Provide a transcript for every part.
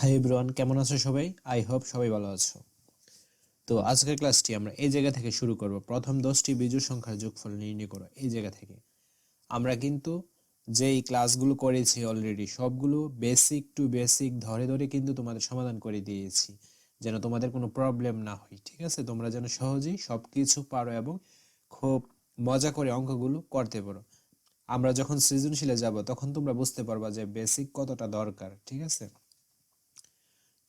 Hi everyone কেমন আছো সবাই? আই হোপ সবাই ভালো আছো। তো আজকের ক্লাসটি আমরা এই জায়গা থেকে শুরু করব। প্রথম দশটি বিজোড় সংখ্যার যোগফল নির্ণয় করো এই জায়গা থেকে। আমরা কিন্তু যেই ক্লাসগুলো করেছি অলরেডি সবগুলো বেসিক টু বেসিক ধরে ধরে কিন্তু তোমাদের সমাধান করে দিয়েছি, যেন তোমাদের কোনো প্রবলেম না হয়, ঠিক আছে? তোমরা যেন সহজেই সব কিছু পারো এবং খুব মজা করে অঙ্কগুলো করতে পারো। আমরা যখন সৃজনশীলে যাব, তখন তোমরা বুঝতে পারবা যে বেসিক কতটা দরকার, ঠিক আছে?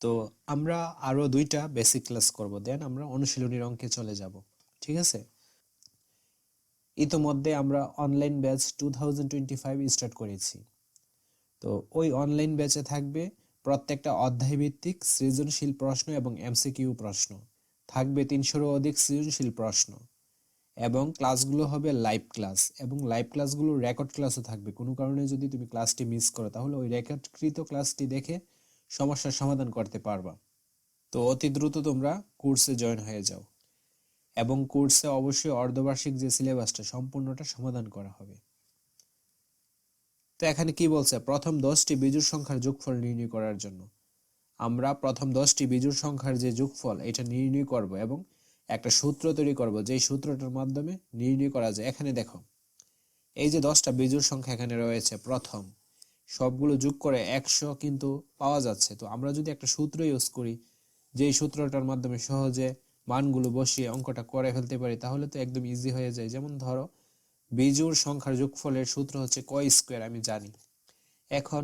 তো আমরা আরও দুইটা বেসিক ক্লাস করব দেন আমরা অনুশীলনীর অঙ্কে চলে যাব, ঠিক আছে? ইতোমধ্যে আমরা অনলাইন ব্যাচ টু স্টার্ট করেছি। তো ওই অনলাইন ব্যাচে থাকবে প্রত্যেকটা অধ্যায় ভিত্তিক সৃজনশীল প্রশ্ন এবং এমসিকিউ প্রশ্ন। থাকবে তিনশোরও অধিক সৃজনশীল প্রশ্ন। এবং ক্লাসগুলো হবে লাইভ ক্লাস এবং লাইভ ক্লাসগুলো রেকর্ড ক্লাসও থাকবে। কোনো কারণে যদি তুমি ক্লাসটি মিস করো, তাহলে ওই রেকর্ডকৃত ক্লাসটি দেখে সমস্যার সমাধান করতে পারবা। তো অতি দ্রুত তোমরা কোর্সে জয়েন হয়ে যাও এবং কোর্সে অবশ্যই অর্ধবার্ষিক যে সিলেবাসটা সম্পূর্ণটা সমাধান করা হবে। তো এখানে কি বলছে? প্রথম দশটি বিজুর সংখ্যার যোগফল নির্ণয় করার জন্য। আমরা প্রথম দশটি বিজুর সংখ্যার যে যোগফল, এটা নির্ণয় করব এবং একটা সূত্র তৈরি করব। যেই সূত্রটার মাধ্যমে নির্ণয় করা যায়। এখানে দেখো, এই যে দশটা বিজুর সংখ্যা এখানে রয়েছে, প্রথম। সবগুলো যোগ করে একশো কিন্তু পাওয়া যাচ্ছে। তো আমরা যদি একটা সূত্র ইউজ করি, যেই সূত্রটার মাধ্যমে সহজে মানগুলো বসিয়ে অঙ্কটা করে ফেলতে পারি, তাহলে তো একদম ইজি হয়ে যায়। যেমন ধরো, বিজোড় সংখ্যার যোগফলের সূত্র হচ্ছে ক স্কোয়ার আমি জানি। এখন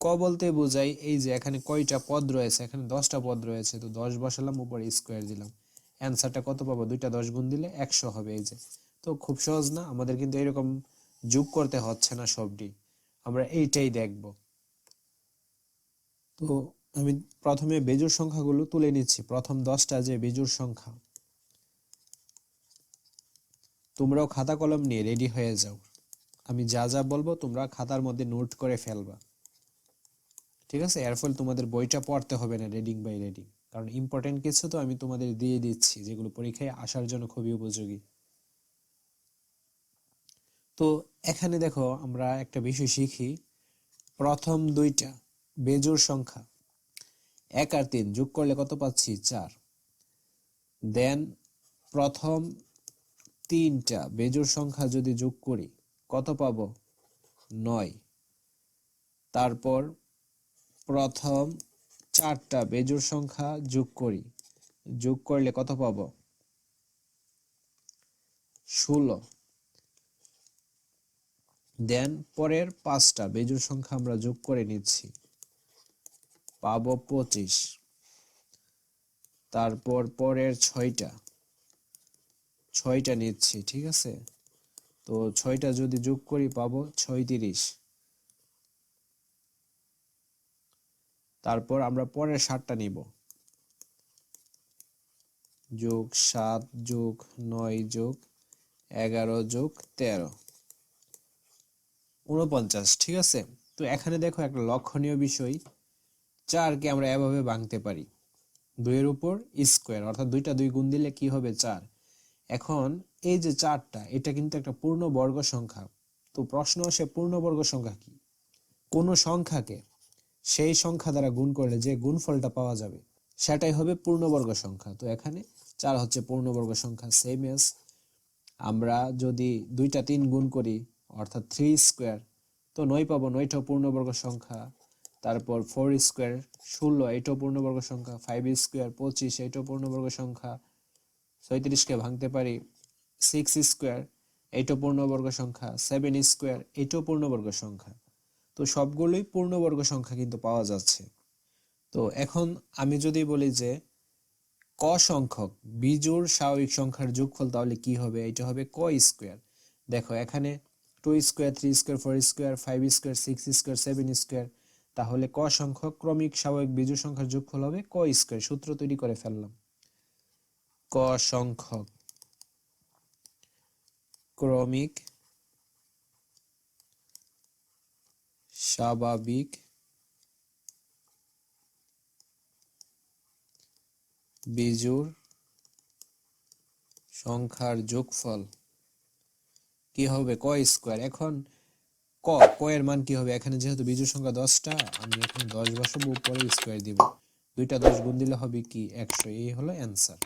ক বলতে বোঝাই এই যে এখানে কয়টা পদ রয়েছে, এখানে দশটা পদ রয়েছে, তো দশ বসালাম, উপরে স্কোয়ার দিলাম। অ্যান্সারটা কত পাবো? দুইটা দশ গুণ দিলে একশো হবে এই যে। তো খুব সহজ না? আমাদের কিন্তু এরকম যোগ করতে হচ্ছে না সবটি। আমরা এইটাই দেখব। তো আমি প্রথমে বেজোড় সংখ্যাগুলো তুলে নিচ্ছি। প্রথম দশটা যে বেজোড় সংখ্যা। তোমরাও খাতা কলম নিয়ে রেডি হয়ে যাও। আমি যা যা বলব তোমরা খাতার মধ্যে নোট করে ফেলবা। ঠিক আছে? এর ফলে তোমাদের বইটা পড়তে হবে না রিডিং বাই রিডিং। কারণ ইম্পর্টেন্ট কিছু তো আমি তোমাদের দিয়ে দিচ্ছি, যেগুলো পরীক্ষায় আসার জন্য খুবই উপযোগী। তো এখানে দেখো আমরা একটা বিষয় শিখি। প্রথম দুইটা, বেজোড় সংখ্যা। এক আর তিন যোগ করলে কত পাচ্ছি? চার। দেন প্রথম তিনটা বেজোড় সংখ্যা যদি যোগ করি, কত পাব? নয়। তারপর প্রথম চারটা বেজোড় সংখ্যা যোগ করি, যোগ করলে কত পাব? ষোলো। দেন পরের পাঁচটা বেজোড় সংখ্যা আমরা যোগ করে নিচ্ছি। পাবো পঁচিশ। তারপর পরের ছয়টা। ছয়টা নিচ্ছি, ঠিক আছে? তো ছয়টা যদি যোগ করি পাবো ছয়ত্রিশ। তারপর আমরা পরের সাতটা নিব। যোগ সাত যোগ নয় যোগ এগারো যোগ তেরো। উনপঞ্চাশ ঠিক আছে? তো এখানে দেখো একটা লক্ষণীয় বিষয়, চারকে আমরা এভাবে ভাঙতে পারি। দুইয়ের উপর স্কোয়ার, অর্থাৎ দুইটা দুই গুণ দিলে কি হবে? চার। এখন এই যে চারটা, এটা কিন্তু একটা পূর্ণ বর্গ সংখ্যা। তো প্রশ্ন আসে, পূর্ণবর্গ সংখ্যা কি? কোন সংখ্যাকে সেই সংখ্যা দ্বারা গুণ করলে যে গুণফলটা পাওয়া যাবে, সেটাই হবে পূর্ণবর্গ সংখ্যা। তো এখানে চার হচ্ছে পূর্ণবর্গ সংখ্যা সেম এস আমরা যদি দুইটা তিন গুণ করি অর্থাৎ থ্রি স্কোয়ার তো নয় পাবো নয়টাও পূর্ণবর্গ সংখ্যা, তারপর ফোর স্কোয়ার ষোলো এইটাও পূর্ণবর্গ সংখ্যা ফাইভ স্কোয়ার পঁচিশ এইটাও পূর্ণবর্গ সংখ্যা ছয়ত্রিশকে ভাঙতে পারি সিক্স স্কোয়ার এইটাও পূর্ণবর্গ সংখ্যা সেভেন স্কোয়ার এইটাও পূর্ণবর্গ সংখ্যা। তো সবগুলোই পূর্ণবর্গ সংখ্যা কিন্তু পাওয়া যাচ্ছে। তো এখন আমি যদি বলি যে ক সংখ্যক, বিজোড় স্বাভাবিক সংখ্যার যোগফল তাহলে কি হবে? এটা হবে ক স্কোয়ার দেখো, এখানে two square, three square, four square, five square, six square, seven square, তাহলে ক সংখ্যক ক্রমিক স্বাভাবিক বিজোড় সংখ্যার যোগফল হবে ক স্কোয়ার, সূত্র তৈরি করে ফেললাম। ক সংখ্যক ক্রমিক স্বাভাবিক বিজোড় সংখ্যার যোগফল কি হবে? ক স্কোয়ার এখন ক ক এর মান কি হবে? এখানে যেহেতু বিজোড় সংখ্যা দশটা, আমি এখানে দশ বসাবো, উপরে স্কোয়ার দিব। দুইটা দশ গুণ দিলে হবে কি? একশো। এই হলো অ্যান্সার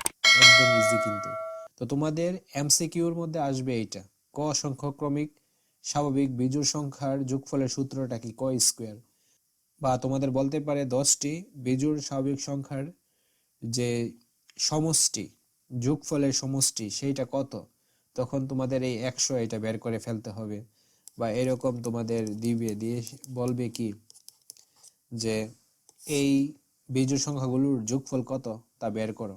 একদম ইজি কিন্তু। তো তোমাদের এমসিকিউর মধ্যে আসবে এইটা। ক সংখ্যক ক্রমিক স্বাভাবিক বিজোড় সংখ্যার যোগফলের সূত্রটা কি? ক স্কোয়ার বা তোমাদের বলতে পারে দশটি বিজোড় স্বাভাবিক সংখ্যার যে সমষ্টি, যোগফলের সমষ্টি, সেইটা কত? তখন তোমাদের এই একশো এটা বের করে ফেলতে হবে। বা এরকম তোমাদের দিবে, দিয়ে বলবে কি যে, এই বিজোড় সংখ্যাগুলোর যোগফল কত তা বের করো।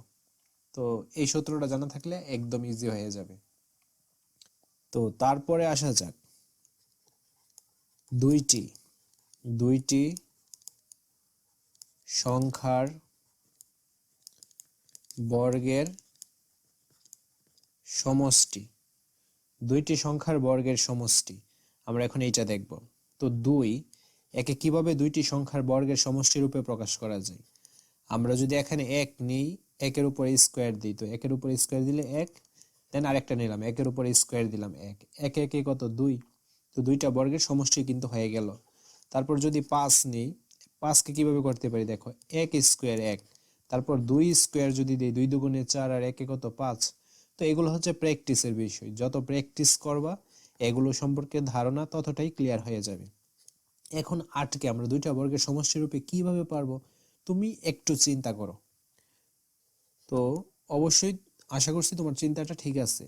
তো এই সূত্রটা জানা থাকলে একদম ইজি হয়ে যাবে। তো তারপরে আসা যাক। দুইটি দুইটি সংখ্যার বর্গের সমষ্টি। দুইটি সংখ্যার বর্গের সমষ্টি। আমরা এখন এইটা দেখব। তো দুই, একে কীভাবে দুইটি সংখ্যার বর্গের সমষ্টি রূপে প্রকাশ করা যায়? আমরা যদি এখানে এক নিই, একের উপরে স্কোয়ার দিই, তো একের উপরে স্কোয়ার দিলে এক, দেন আরেকটা নিলাম, একের উপরে স্কোয়ার দিলাম এক। একে একে কত? দুই। তো দুইটা বর্গের সমষ্টি কিন্তু হয়ে গেল। তারপর যদি পাঁচ নিই, পাঁচকে কীভাবে করতে পারি? দেখো, এক স্কোয়ার এক। তারপর দুই স্কোয়ার যদি দিই, দুই দুগুণে চার আর একে কত? পাঁচ। তো এগুলো হচ্ছে প্র্যাকটিসের বিষয়। যত প্র্যাকটিস করবা, এগুলো সম্পর্কে ধারণা ততটাই ক্লিয়ার হয়ে যাবে। এখন আটকে আমরা দুইটা বর্গের সমষ্টি রূপে কীভাবে পারব, তুমি একটু চিন্তা করো। তো অবশ্যই আশা করছি তোমার চিন্তাটা ঠিক আছে।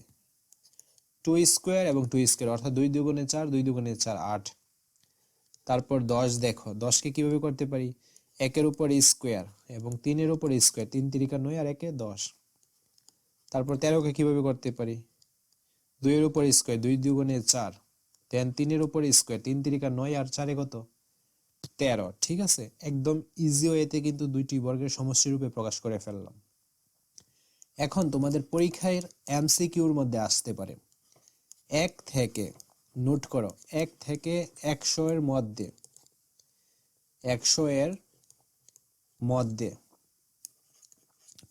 টু স্কোয়ার এবং টু স্কোয়ার, অর্থাৎ দুই দুগুণে চার, দুই দুগুণে চার, আট। তারপর দশ দেখো, দশকে কীভাবে করতে পারি? একের উপর স্কোয়ার এবং তিনের উপর স্কোয়ার, তিন তিরিকা নয় আর একে দশ। তারপর তেরোকে কীভাবে করতে পারি? দুইয়ের উপর স্কোয়ার দুই দুগুণে চার। দেন তিনের উপর স্কোয়ার তিন তিরিকা নয় আর চারে কত? তেরো, ঠিক আছে? একদম ইজি ওয়েতে কিন্তু দুইটি বর্গের সমষ্টি রূপে প্রকাশ করে ফেললাম। এখন তোমাদের পরীক্ষায় এমসিকিউর মধ্যে আসতে পারে। এক থেকে, নোট করো, এক থেকে একশো এর মধ্যে, একশো এর মধ্যে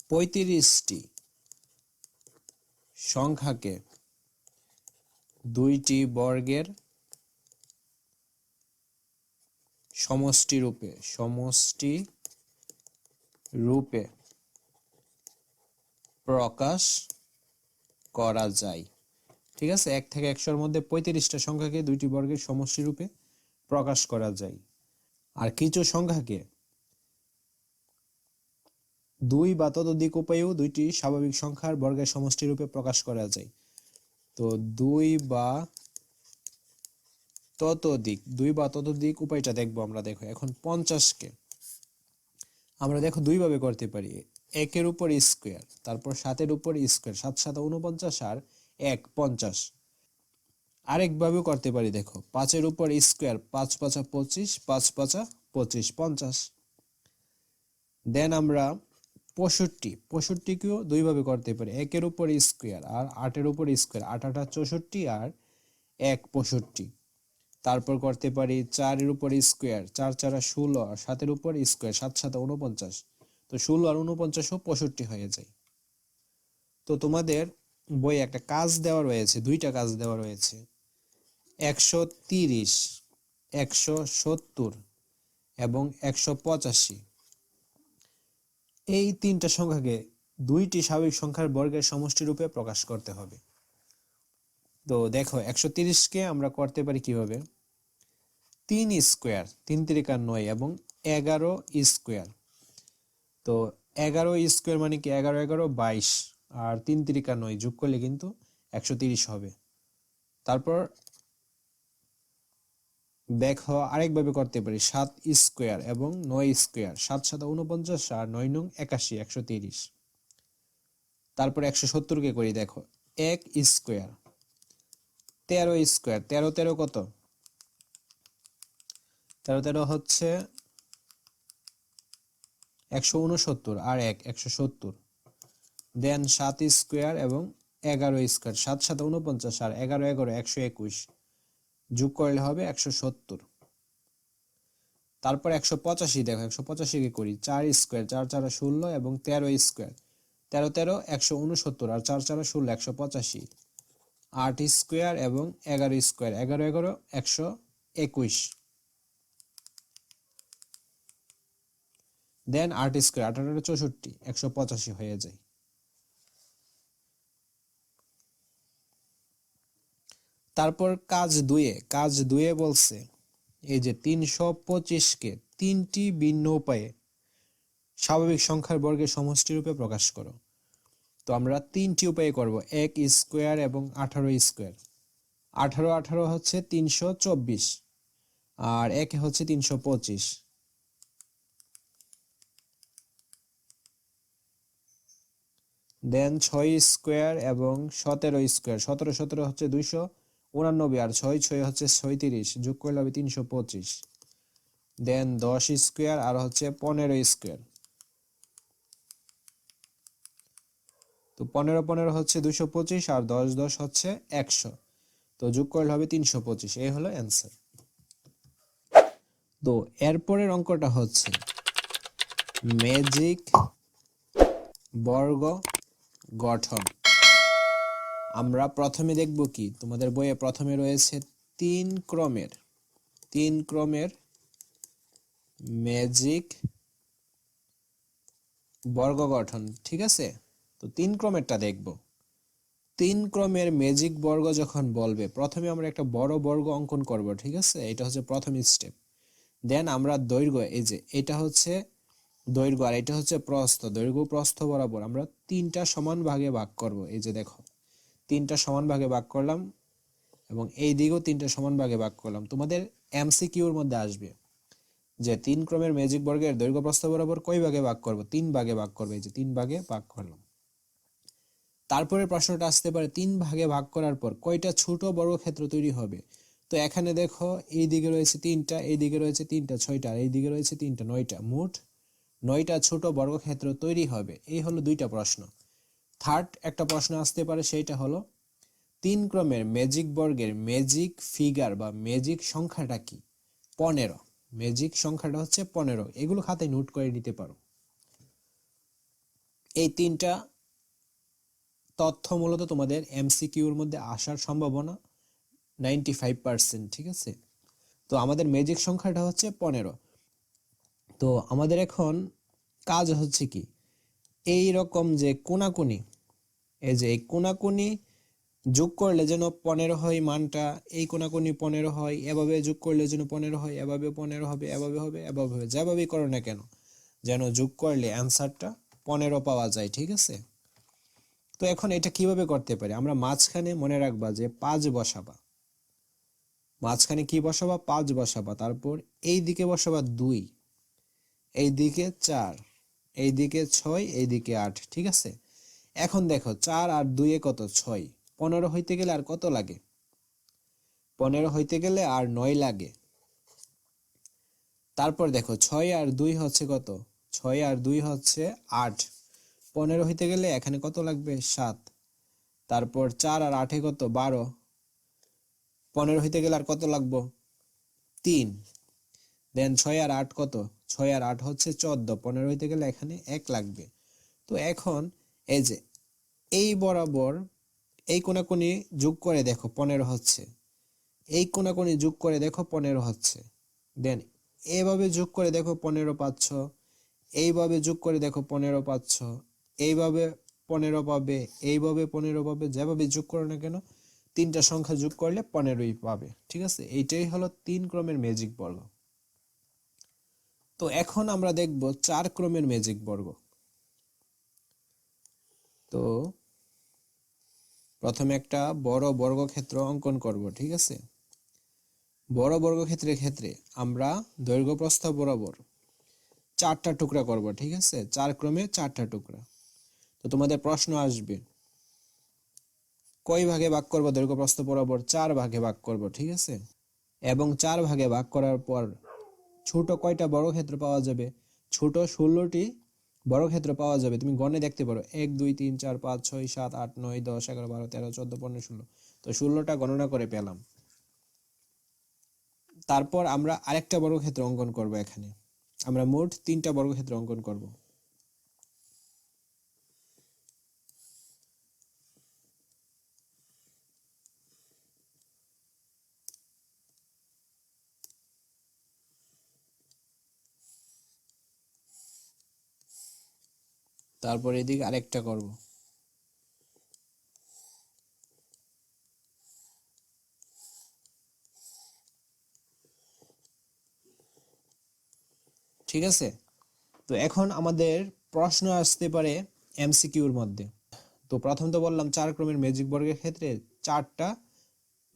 পঁয়ত্রিশটি সংখ্যাকে দুইটি বর্গের সমষ্টি রূপে সমষ্টি রূপে প্রকাশ করা যায়। ঠিক আছে? এক থেকে একশোর মধ্যে পঁয়ত্রিশটা সংখ্যাকে দুইটি বর্গের সমষ্টি রূপে প্রকাশ করা যায়। আর কিছু সংখ্যাকে দুই বা ততোধিক উপায়েও দুইটি স্বাভাবিক সংখ্যার বর্গের সমষ্টি রূপে প্রকাশ করা যায়। তো দুই বা ততোধিক, দুই বা ততোধিক উপায়টা দেখব আমরা, দেখো, এখন পঞ্চাশকে। আমরা দেখো দুইভাবে করতে পারি, একের উপর স্কোয়ার, তারপর সাতের উপর স্কোয়ার, সাত সাত উনপঞ্চাশ আর এক, পঞ্চাশ। আরেকভাবেও করতে পারি, দেখো, পাঁচের উপর স্কোয়ার, পাঁচ পাঁচা পঁচিশ, পাঁচ পাঁচা পঁচিশ, পঞ্চাশ। দেন আমরা পঁয়ষট্টি, পঁয়ষট্টিকেও দুইভাবে করতে পারি। একের উপর স্কোয়ার আর আটের উপর স্কোয়ার আট, আটা চৌষট্টি আর এক, পঁয়ষট্টি। তারপর করতে পারি চারের উপর স্কোয়ার চার, চারা ষোলো আর সাতের উপর স্কোয়ার সাত সাত উনপঞ্চাশ তো ষোলো আর উনপঞ্চাশও পঁয়ষট্টি হয়ে যায়। তো তোমাদের বই একটা কাজ দেওয়া রয়েছে, দুইটা কাজ দেওয়া রয়েছে। একশো তিরিশ, একশো সত্তর এবং একশো পঁচাশি। এই তিনটা সংখ্যাকে দুইটি স্বাভাবিক সংখ্যার বর্গের সমষ্টি রূপে প্রকাশ করতে হবে। তো দেখো, একশো তিরিশকে আমরা করতে পারি কীভাবে? তিন স্কোয়ার, তিন তিরিকা নয় এবং এগারো স্কোয়ার। তো এগারো স্কোয়ার মানে কি? এগারো এগারো, বাইশ। আর তিন তিরিকা নয়, যোগ করলে কিন্তু একশো তিরিশ হবে। তারপর দেখো আরেকভাবে করতে পারি, সাত স্কোয়ার এবং নয় স্কোয়ার, সাত সাত উনপঞ্চাশ আর নয় নং একাশি, একশো তিরিশ। তারপর একশো সত্তরকে করি, দেখো, এক স্কোয়ার, তেরো স্কোয়ার, তেরো তেরো কত? তেরো তেরো হচ্ছে একশো উনসত্তর আর এক, একশো সত্তর। দেন সাত স্কোয়ার এবং এগারো স্কোয়ার, সাত সাত উনপঞ্চাশ আর এগারো এগারো, একশো একুশ। যোগ করলে হবে একশো সত্তর। তারপর একশো পঁচাশি দেখো, একশো পঁচাশিকে করি, চার স্কোয়ার, চার চার ষোলো এবং তেরো স্কোয়ার। তেরো তেরো, একশো উনসত্তর আর চার চার ষোলো, একশো পঁচাশি। আট স্কোয়ার এবং এগারো স্কোয়ার, এগারো এগারো, একশো একুশ। দেন আট স্কোয়ার আঠারো চৌষট্টি, একশো পঁচাশি হয়ে যায়। তারপর কাজ দুয়ে কাজ দুয়ে বলছে, এই যে তিনশো পঁচিশকে তিনটি ভিন্ন উপায়ে স্বাভাবিক সংখ্যার বর্গের সমষ্টি রূপে প্রকাশ করো। তো আমরা তিনটি উপায়ে করব, এক স্কোয়ার এবং আঠারো স্কোয়ার। আঠারো আঠারো হচ্ছে তিনশো চব্বিশ আর একে হচ্ছে তিনশো পঁচিশ। দেন ছয় স্কোয়ার এবং সতেরো স্কোয়ার, সতেরো সতেরো হচ্ছে দুইশো উনানব্বই আর ছয় ছয় হচ্ছে ছয়ত্রিশ, যোগ করলে হবে তিনশো পঁচিশ। দেন দশ স্কোয়ার আর হচ্ছে পনেরো স্কোয়ার তো পনেরো পনেরো হচ্ছে দুশো পঁচিশ আর দশ দশ হচ্ছে একশো। তো যোগ করলে হবে তিনশো পঁচিশ, এই হলো অ্যান্সার তো এরপরের অঙ্কটা হচ্ছে ম্যাজিক বর্গ গঠন। আমরা প্রথমে দেখব কি? তোমাদের বইয়ে প্রথমে রয়েছে তিন ক্রমের। তিন ক্রমের ম্যাজিক বর্গ গঠন, ঠিক আছে? তো তিন ক্রমেরটা দেখব। তিন ক্রমের ম্যাজিক বর্গ যখন বলবে, প্রথমে আমরা একটা বড় বর্গ অঙ্কন করব, ঠিক আছে? এটা হচ্ছে প্রথম স্টেপ দেন আমরা দৈর্ঘ্য, এই যে এটা হচ্ছে দৈর্ঘ্য আর এটা হচ্ছে প্রস্থ, দৈর্ঘ্য প্রস্থ বরাবর আমরা তিনটা সমান ভাগে ভাগ করব। এই যে দেখো তিনটা সমান ভাগে ভাগ করলাম এবং এই দিকেও তিনটা সমান ভাগে ভাগ করলাম। তোমাদের এমসিকিউর মধ্যে আসবে যে তিন ক্রমের ম্যাজিক বর্গের দৈর্ঘ্য প্রস্থ বরাবর কয় ভাগে ভাগ করব? তিন ভাগে ভাগ করবে, এই যে তিন ভাগে ভাগ করলাম। তারপরে প্রশ্নটা আসতে পারে, তিন ভাগে ভাগ করার পর কয়টা ছোট বর্গক্ষেত্র তৈরি হবে? তো এখানে দেখো, এই দিকে রয়েছে তিনটা, এই দিকে রয়েছে তিনটা, ছয়টা, আর এই দিকে রয়েছে তিনটা, নয়টা। মোট নয়টা ছোট বর্গক্ষেত্র তৈরি হবে। এই হলো দুইটা প্রশ্ন। থার্ড একটা প্রশ্ন আসতে পারে, সেইটা হলো, তিন ক্রমের ম্যাজিক বর্গের ম্যাজিক ফিগার বা ম্যাজিক সংখ্যাটা কি? পনেরো। ম্যাজিক সংখ্যাটা হচ্ছে পনেরো। এগুলো খাতায় নোট করে নিতে পারো। এই তিনটা তথ্য মূলত তোমাদের এমসিকিউর মধ্যে আসার সম্ভাবনা নাইনটি ফাইভ পার্সেন্ট ঠিক আছে? তো আমাদের ম্যাজিক সংখ্যাটা হচ্ছে পনেরো। তো আমাদের এখন কাজ হচ্ছে কি? এই রকম যে কোনাকুনি, এই যে এই কোনাকুনি যোগ করলে যেন পনেরো হয় মানটা, এই কোনাকুনি পনেরো হয়, এভাবে যোগ করলে যেন পনেরো হয়, এভাবে পনেরো হবে, এভাবে হবে এভাবে হবে, যেভাবেই করো না কেন, যেন যোগ করলে অ্যান্সারটা পনেরো পাওয়া যায়, ঠিক আছে? তো এখন এটা কীভাবে করতে পারি? আমরা মাঝখানে মনে রাখবা যে পাঁচ বসাবা। মাঝখানে কি বসাবা? পাঁচ বসাবা, তারপর এই দিকে বসাবা দুই, এই দিকে চার এই দিকে ছয়, এইদিকে আট, ঠিক আছে? এখন দেখো, চার আর দুইয়ে কত? ছয়। পনেরো হইতে গেলে আর কত লাগে? পনেরো হইতে গেলে আর নয় লাগে। তারপর দেখো, ছয় আর দুই হচ্ছে কত? ছয় আর দুই হচ্ছে আট। পনেরো হইতে গেলে এখানে কত লাগবে? সাত। তারপর চার আর আটে কত? বারো। পনেরো হইতে গেলে আর কত লাগবো? তিন। দেন ছয় আর আট কত? ছয় আর আট হচ্ছে চোদ্দ। পনেরো হইতে গেলে এখানে এক লাগবে। তো এখন এই যে, এই বরাবর এই কোনাকুনি যোগ করে দেখো, পনেরো হচ্ছে। এই কোনাকুনি যোগ করে দেখো, পনেরো হচ্ছে। দেন এভাবে যোগ করে দেখো, পনেরো পাচ্ছ। এইভাবে যোগ করে দেখো, পনেরো পাচ্ছ। এইভাবে পনেরো পাবে, এইভাবে পনেরো পাবে, যেভাবে যোগ করো না কেন, তিনটা সংখ্যা যোগ করলে পনেরোই পাবে। ঠিক আছে? এইটাই হলো তিন ক্রমের ম্যাজিক বর্গ। তো এখন আমরা দেখব চার ক্রমের ম্যাজিক বর্গ। তো প্রথমে একটা বড় বর্গক্ষেত্র অঙ্কন করব, ঠিক আছে? বড় বর্গক্ষেত্রের ক্ষেত্রে আমরা দৈর্ঘ্য প্রস্থ বরাবর চারটা টুকরা করব, ঠিক আছে? চার ক্রমে চারটা টুকরা। তো তোমাদের প্রশ্ন আসবে, কয় ভাগে ভাগ করব দৈর্ঘ্য প্রস্থ বরাবর? চার ভাগে ভাগ করব, ঠিক আছে? এবং চার ভাগে ভাগ করার পর ছোট কয়টা বড় ক্ষেত্র পাওয়া যাবে? ছোট ষোলোটি বড় ক্ষেত্র পাওয়া যাবে। তুমি গণে দেখতে পারো। এক, দুই, তিন, চার, পাঁচ, ছয়, সাত, আট, নয়, দশ, এগারো, বারো, তেরো, চোদ্দ, পনেরো, ষোলো। তো ষোলোটা গণনা করে পেলাম। তারপর আমরা আরেকটা বর্গক্ষেত্র অঙ্কন করব এখানে। আমরা মোট তিনটা বর্গক্ষেত্র অঙ্কন করব। তারপর এদিকে আরেকটা করব। ঠিক আছে? তো এখন আমাদের প্রশ্ন আসতে পারে এমসিকিউর মধ্যে। তো প্রথম তো বললাম চার ক্রমের ম্যাজিক বর্গের ক্ষেত্রে চারটা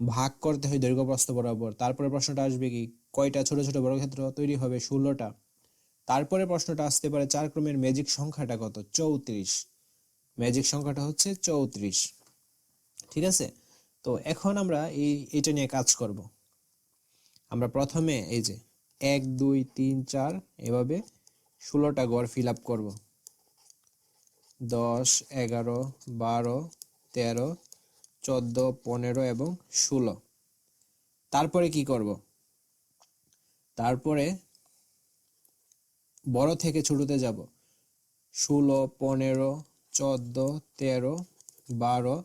ভাগ করতে হয় দৈর্ঘ্য প্রস্থ বরাবর। তারপরে প্রশ্নটা আসবে কি, কয়টা ছোট ছোট বর্গক্ষেত্র তৈরি হবে? ষোলোটা। তারপরে প্রশ্নটা আসতে পারে চার ক্রমের ম্যাজিক সংখ্যাটা কত? চৌত্রিশ। ম্যাজিক সংখ্যাটা হচ্ছে চৌত্রিশ। ঠিক আছে? তো এখন আমরা এই, এটা নিয়ে কাজ করব। আমরা প্রথমে এই যে এক, দুই, তিন, চার এভাবে ষোলোটা গড় ফিল আপ করব। দশ, এগারো, বারো, তেরো, চোদ্দ, পনেরো এবং ষোলো। তারপরে কি করব? তারপরে বড় থেকে ছোটতে যাব। ষোলো, পনেরো, চোদ্দ, তেরো, বারো,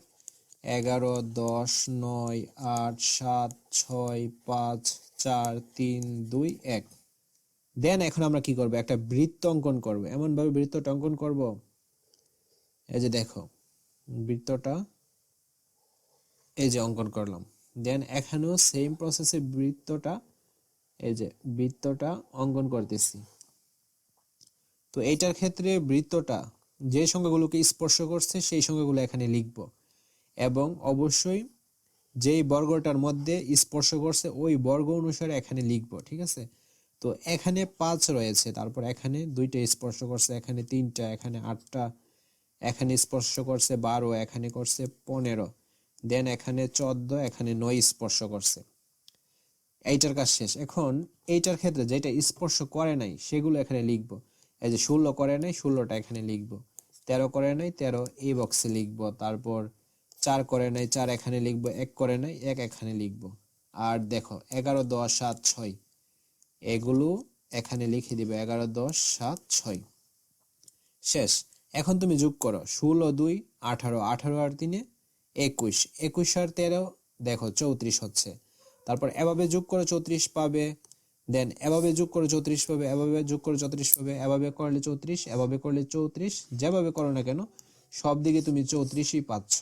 এগারো, দশ, নয়, আট, সাত, ছয়, পাঁচ, চার, তিন, দুই, এক। দেন এখন আমরা কি করব? একটা বৃত্ত অঙ্কন করব। এমনভাবে বৃত্তটা অঙ্কন করব। এই যে দেখো, বৃত্তটা এই যে অঙ্কন করলাম। দেন এখানেও সেম প্রসেসে বৃত্তটা, এই যে বৃত্তটা অঙ্কন করতেছি। তো এইটার ক্ষেত্রে বৃত্তটা যে সংখ্যাগুলোকে স্পর্শ করছে, সেই সংখ্যাগুলো এখানে লিখব। এবং অবশ্যই যেই বর্গটার মধ্যে স্পর্শ করছে, ওই বর্গ অনুসারে এখানে লিখব, ঠিক আছে? তো এখানে পাঁচ রয়েছে, তারপর এখানে দুইটা স্পর্শ করছে, এখানে তিনটা, এখানে আটটা, এখানে স্পর্শ করছে বারো, এখানে করছে পনেরো, দেন এখানে চোদ্দ, এখানে নয় স্পর্শ করছে। এইটার কাজ শেষ। এখন এইটার ক্ষেত্রে যেটা স্পর্শ করে নাই, সেগুলো এখানে লিখব। এই যে ষোলো করে নেই, ষোলোটা এখানে লিখব। তেরো করে নেই, তেরো এই বক্সে লিখব। তারপর চার করে নেই, চার এখানে লিখব, এক করে নেই, এক এখানে লিখব। আর দেখো, এগারো, দশ, সাত, ছয়। এগুলো এখানে লিখে দিবে, এগারো, দশ, সাত, ছয়। শেষ। এখন তুমি যোগ করো, ষোলো, দুই, আঠারো আঠারো আর তিনে একুশ। একুশ আর তেরো, দেখো, চৌত্রিশ হচ্ছে। তারপর এভাবে যোগ করো চৌত্রিশ পাবে। দেন এভাবে যোগ করে চৌত্রিশ পাবে, এভাবে যোগ করে চৌত্রিশ পাবে, এভাবে করলে চৌত্রিশ, এভাবে করলে চৌত্রিশ, যেভাবে করো না কেন সব দিকে তুমি চৌত্রিশই পাচ্ছ।